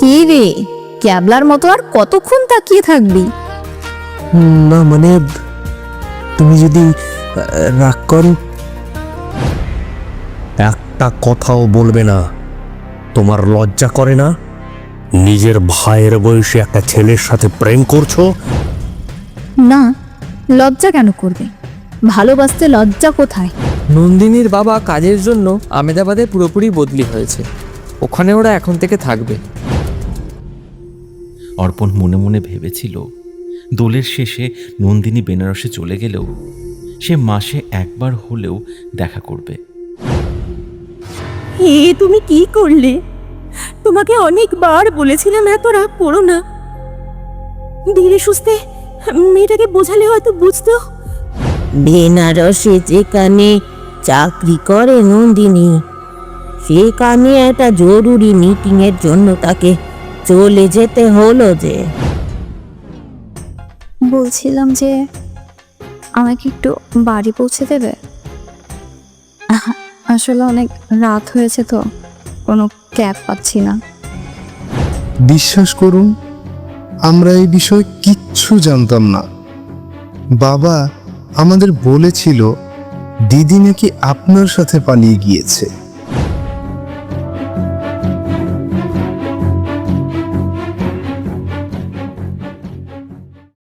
কি রে? ক্যাবলার মতো আর কতক্ষণ তাকিয়ে থাকবি? না মানে তুমি যদি রাগ করো। একটা কথাও বলবে না। তোমার লজ্জা করে না? নিজের ভাইয়ের বয়সে একটা ছেলের সাথে প্রেম করছ? না লজ্জা কেন করবে? ভালোবাসতে লজ্জা কোথায়? নন্দিনীর বাবা কাজের জন্য আমেদাবাদে পুরোপুরি বদলি হয়েছে। ওখানে ওরা এখন থেকে থাকবে। অর্পণ মনে মনে ভেবেছিল দোলের শেষে নন্দিনী বেনারসে চলে গেলেও সে মাসে একবার হলেও দেখা করবে। এ তুমি কি করলে? তোমাকে অনেকবার বলেছিলাম এত রাগ করো না। ধীরে সুস্থে মেয়েটাকে বোঝালে হয়তো বুঝতো। বেনারসে যেখানে চাকরি করে নন্দিনী সেখানে একটা জরুরি মিটিং এর জন্য তাকে চলে যেতে হলো যে। বলছিলাম যে আমাকে একটু বাড়ি পৌঁছে দেবে। আসলে অনেক রাত হয়েছে তো কোনো ক্যাব পাচ্ছি না। বিশ্বাস করুন আমরা এই বিষয়ে কিচ্ছু জানতাম না। বাবা আমাদের বলেছিল দিদি নাকি আপনার সাথে পালিয়ে গিয়েছে।